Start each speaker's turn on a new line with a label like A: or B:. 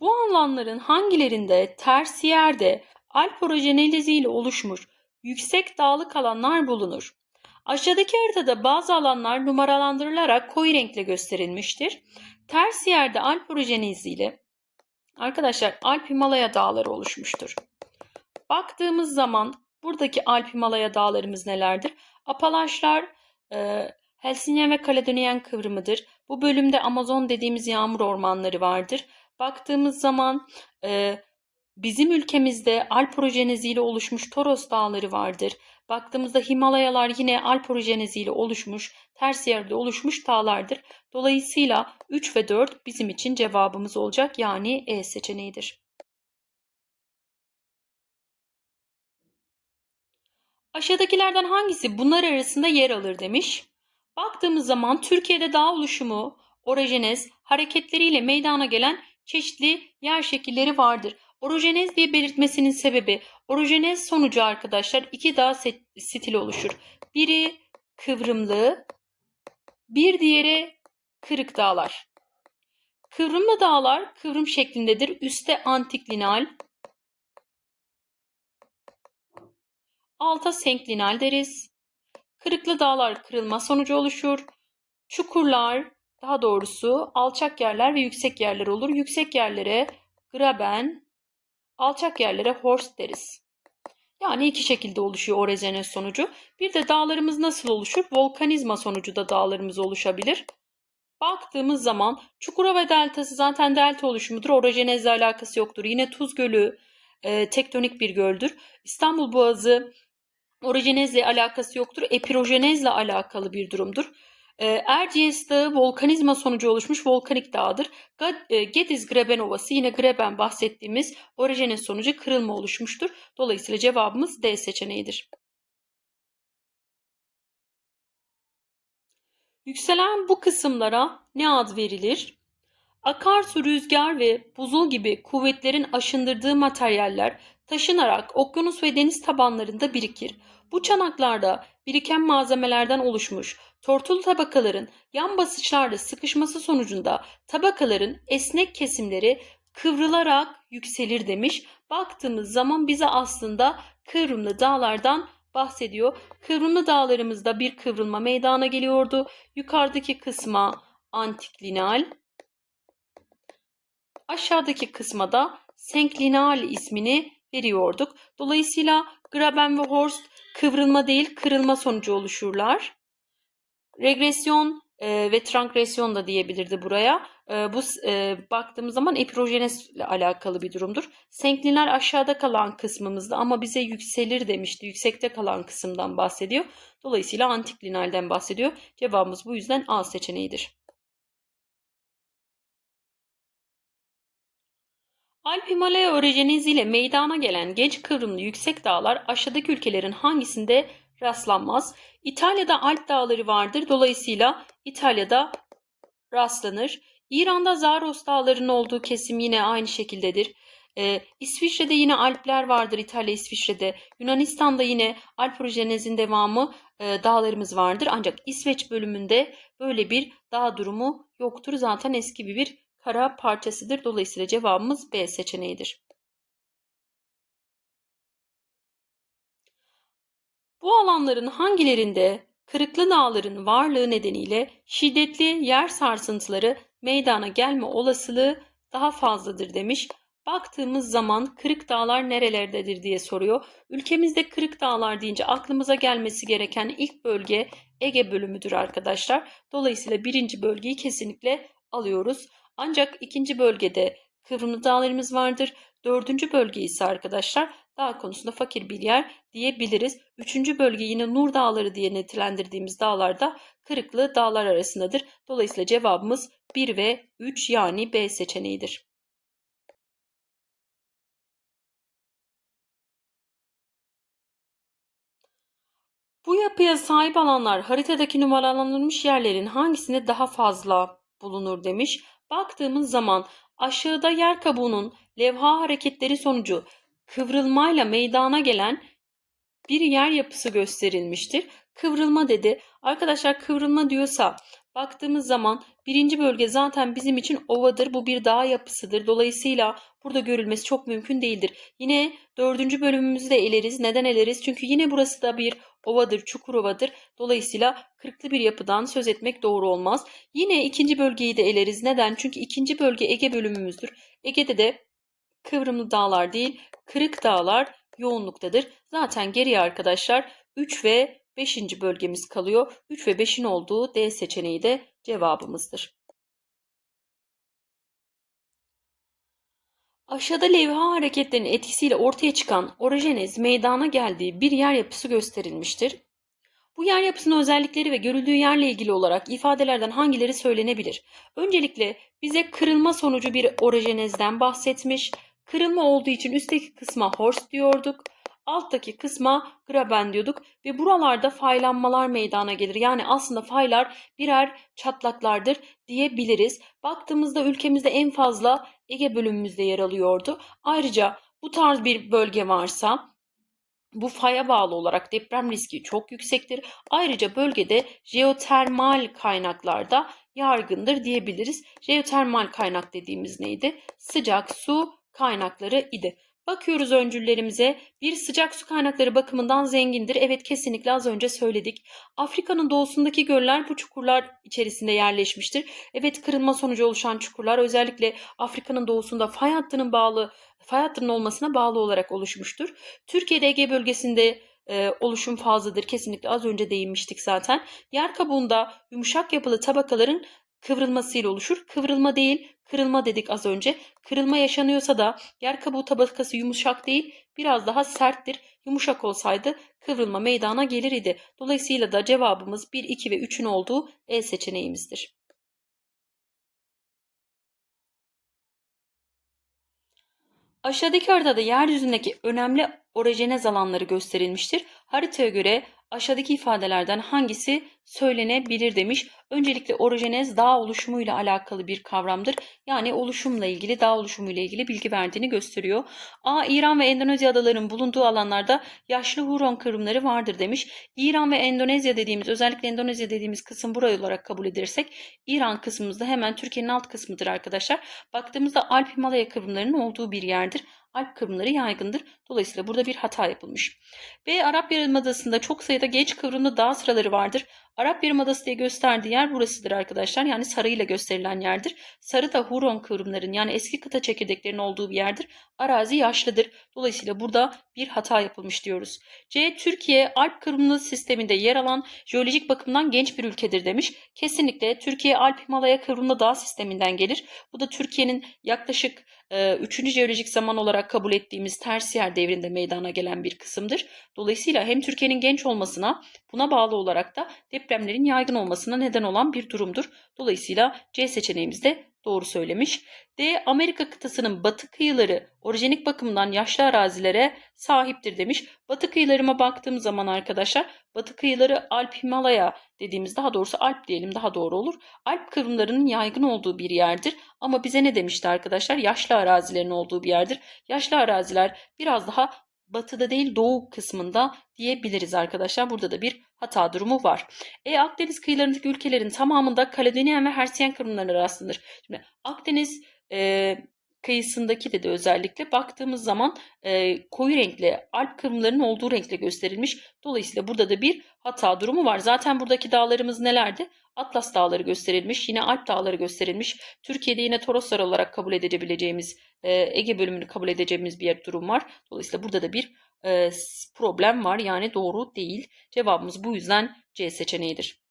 A: Bu alanların hangilerinde tersiyerde Alp orojenelizi ile oluşmuş yüksek dağlık alanlar bulunur? Aşağıdaki haritada bazı alanlar numaralandırılarak koyu renkle gösterilmiştir. Tersiyerde Alp orojenezi ile arkadaşlar Alp Himalaya dağları oluşmuştur. Baktığımız zaman buradaki Alp Himalaya dağlarımız nelerdir? Apalaşlar, e, Helsinyen ve Kaledonyen kıvrımıdır. Bu bölümde Amazon dediğimiz yağmur ormanları vardır. Baktığımız zaman e, bizim ülkemizde Alp orojenezi ile oluşmuş Toros dağları vardır. Baktığımızda Himalayalar yine Alp orojenezi ile oluşmuş, ters yerde oluşmuş dağlardır. Dolayısıyla 3 ve 4 bizim için cevabımız olacak yani E seçeneğidir. Aşağıdakilerden hangisi bunlar arasında yer alır demiş. Baktığımız zaman Türkiye'de dağ oluşumu, orojenez hareketleriyle meydana gelen çeşitli yer şekilleri vardır. Orojenez diye belirtmesinin sebebi orojenez sonucu arkadaşlar iki dağ stili oluşur. Biri kıvrımlı, bir diğeri kırık dağlar. Kıvrımlı dağlar kıvrım şeklindedir. Üste antiklinal, alta senklinal deriz. Kırıklı dağlar kırılma sonucu oluşur. Çukurlar, daha doğrusu alçak yerler ve yüksek yerler olur. Yüksek yerlere graben, alçak yerlere horst deriz. Yani iki şekilde oluşuyor orojenes sonucu. Bir de dağlarımız nasıl oluşur? Volkanizma sonucu da dağlarımız oluşabilir. Baktığımız zaman Çukurova deltası zaten delta oluşumudur. Orojenezle alakası yoktur. Yine Tuz Gölü e, tektonik bir göldür. İstanbul Boğazı orojenezle alakası yoktur. Epirojenezle alakalı bir durumdur. E, Erciyes Dağı volkanizma sonucu oluşmuş volkanik dağdır. E, Gediz Greben Ovası yine Greben bahsettiğimiz orojenez sonucu kırılma oluşmuştur. Dolayısıyla cevabımız D seçeneğidir. Yükselen bu kısımlara ne ad verilir? Akarsu, rüzgar ve buzul gibi kuvvetlerin aşındırdığı materyaller taşınarak okyanus ve deniz tabanlarında birikir. Bu çanaklarda biriken malzemelerden oluşmuş tortul tabakaların yan basınçlarla sıkışması sonucunda tabakaların esnek kesimleri kıvrılarak yükselir demiş. Baktığımız zaman bize aslında kıvrımlı dağlardan bahsediyor. Kıvrımlı dağlarımızda bir kıvrılma meydana geliyordu. Yukarıdaki kısma antiklinal, aşağıdaki kısma da senklinal ismini veriyorduk. Dolayısıyla Graben ve Horst kıvrılma değil kırılma sonucu oluşurlar. Regresyon e, ve transgresyon da diyebilirdi buraya. E, bu e, baktığımız zaman epirojenes ile alakalı bir durumdur. Senklinal aşağıda kalan kısmımızda ama bize yükselir demişti. Yüksekte kalan kısımdan bahsediyor. Dolayısıyla antiklinalden bahsediyor. Cevabımız bu yüzden A seçeneğidir. Alp Himalaya orojenezi ile meydana gelen genç kıvrımlı yüksek dağlar aşağıdaki ülkelerin hangisinde rastlanmaz? İtalya'da Alp dağları vardır. Dolayısıyla İtalya'da rastlanır. İran'da Zaros dağlarının olduğu kesim yine aynı şekildedir. Ee, İsviçre'de yine Alpler vardır. İtalya, İsviçre'de. Yunanistan'da yine Alp orojenezin devamı e, dağlarımız vardır. Ancak İsveç bölümünde böyle bir dağ durumu yoktur. Zaten eski bir kara parçasıdır. Dolayısıyla cevabımız B seçeneğidir. Bu alanların hangilerinde kırıklı dağların varlığı nedeniyle şiddetli yer sarsıntıları meydana gelme olasılığı daha fazladır demiş. Baktığımız zaman kırık dağlar nerelerdedir diye soruyor. Ülkemizde kırık dağlar deyince aklımıza gelmesi gereken ilk bölge Ege bölümüdür arkadaşlar. Dolayısıyla birinci bölgeyi kesinlikle alıyoruz. Ancak ikinci bölgede kıvrımlı dağlarımız vardır. Dördüncü bölge ise arkadaşlar dağ konusunda fakir bir yer diyebiliriz. Üçüncü bölge yine Nur Dağları diye nitelendirdiğimiz dağlarda kırıklı dağlar arasındadır. Dolayısıyla cevabımız 1 ve 3 yani B seçeneğidir. Bu yapıya sahip alanlar haritadaki numaralandırılmış yerlerin hangisinde daha fazla bulunur demiş. Baktığımız zaman aşağıda yer kabuğunun levha hareketleri sonucu kıvrılmayla meydana gelen bir yer yapısı gösterilmiştir. Kıvrılma dedi. Arkadaşlar kıvrılma diyorsa Baktığımız zaman birinci bölge zaten bizim için ovadır. Bu bir dağ yapısıdır. Dolayısıyla burada görülmesi çok mümkün değildir. Yine dördüncü bölümümüzü de eleriz. Neden eleriz? Çünkü yine burası da bir ovadır, çukur ovadır. Dolayısıyla kırklı bir yapıdan söz etmek doğru olmaz. Yine ikinci bölgeyi de eleriz. Neden? Çünkü ikinci bölge Ege bölümümüzdür. Ege'de de kıvrımlı dağlar değil, kırık dağlar yoğunluktadır. Zaten geriye arkadaşlar 3 ve 5. bölgemiz kalıyor. 3 ve 5'in olduğu D seçeneği de cevabımızdır. Aşağıda levha hareketlerinin etkisiyle ortaya çıkan orojenez meydana geldiği bir yer yapısı gösterilmiştir. Bu yer yapısının özellikleri ve görüldüğü yerle ilgili olarak ifadelerden hangileri söylenebilir? Öncelikle bize kırılma sonucu bir orojenezden bahsetmiş. Kırılma olduğu için üstteki kısma horst diyorduk. Alttaki kısma graben diyorduk ve buralarda faylanmalar meydana gelir. Yani aslında faylar birer çatlaklardır diyebiliriz. Baktığımızda ülkemizde en fazla Ege bölümümüzde yer alıyordu. Ayrıca bu tarz bir bölge varsa bu faya bağlı olarak deprem riski çok yüksektir. Ayrıca bölgede jeotermal kaynaklarda yargındır diyebiliriz. Jeotermal kaynak dediğimiz neydi? Sıcak su kaynakları idi. Bakıyoruz öncüllerimize. Bir sıcak su kaynakları bakımından zengindir. Evet kesinlikle az önce söyledik. Afrika'nın doğusundaki göller bu çukurlar içerisinde yerleşmiştir. Evet kırılma sonucu oluşan çukurlar özellikle Afrika'nın doğusunda fay hattının bağlı fay hattının olmasına bağlı olarak oluşmuştur. Türkiye'de Ege bölgesinde e, oluşum fazladır. Kesinlikle az önce değinmiştik zaten. Yer kabuğunda yumuşak yapılı tabakaların kıvrılmasıyla oluşur. Kıvrılma değil, kırılma dedik az önce. Kırılma yaşanıyorsa da yer kabuğu tabakası yumuşak değil, biraz daha serttir. Yumuşak olsaydı kıvrılma meydana gelir idi. Dolayısıyla da cevabımız 1, 2 ve 3'ün olduğu E seçeneğimizdir. Aşağıdaki haritada yeryüzündeki önemli orojenez alanları gösterilmiştir. Haritaya göre aşağıdaki ifadelerden hangisi söylenebilir demiş. Öncelikle orojenez dağ oluşumuyla alakalı bir kavramdır. Yani oluşumla ilgili, dağ oluşumuyla ilgili bilgi verdiğini gösteriyor. A. İran ve Endonezya adalarının bulunduğu alanlarda yaşlı huron kırımları vardır demiş. İran ve Endonezya dediğimiz, özellikle Endonezya dediğimiz kısım burayı olarak kabul edersek İran kısmımızda hemen Türkiye'nin alt kısmıdır arkadaşlar. Baktığımızda Alp Himalaya kırımlarının olduğu bir yerdir. Alp kıvrımları yaygındır. Dolayısıyla burada bir hata yapılmış. B. Arap Yarımadası'nda çok sayıda geç kıvrımlı dağ sıraları vardır. Arap Yarımadası diye gösterdiği yer burasıdır arkadaşlar. Yani sarıyla gösterilen yerdir. Sarı da Huron kıvrımların yani eski kıta çekirdeklerinin olduğu bir yerdir. Arazi yaşlıdır. Dolayısıyla burada bir hata yapılmış diyoruz. C. Türkiye Alp kıvrımlı sisteminde yer alan jeolojik bakımdan genç bir ülkedir demiş. Kesinlikle Türkiye Alp Himalaya kıvrımlı dağ sisteminden gelir. Bu da Türkiye'nin yaklaşık 3. E, jeolojik zaman olarak kabul ettiğimiz tersiyer devrinde meydana gelen bir kısımdır. Dolayısıyla hem Türkiye'nin genç olmasına buna bağlı olarak da depremlerin yaygın olmasına neden olan bir durumdur. Dolayısıyla C seçeneğimizde doğru söylemiş. D. Amerika kıtasının batı kıyıları orijenik bakımdan yaşlı arazilere sahiptir demiş. Batı kıyılarıma baktığım zaman arkadaşlar batı kıyıları Alp Himalaya dediğimiz daha doğrusu Alp diyelim daha doğru olur. Alp kıvrımlarının yaygın olduğu bir yerdir. Ama bize ne demişti arkadaşlar? Yaşlı arazilerin olduğu bir yerdir. Yaşlı araziler biraz daha batıda değil doğu kısmında diyebiliriz arkadaşlar. Burada da bir hata durumu var. E Akdeniz kıyılarındaki ülkelerin tamamında Kaledonyen ve Hersiyen kırımlarına rastlanır. Şimdi Akdeniz e, kıyısındaki de, de özellikle baktığımız zaman e, koyu renkli alp kırımlarının olduğu renkle gösterilmiş. Dolayısıyla burada da bir hata durumu var. Zaten buradaki dağlarımız nelerdi? Atlas dağları gösterilmiş. Yine Alp dağları gösterilmiş. Türkiye'de yine Toroslar olarak kabul edebileceğimiz e, Ege bölümünü kabul edeceğimiz bir durum var. Dolayısıyla burada da bir e, problem var. Yani doğru değil. Cevabımız bu yüzden C seçeneğidir.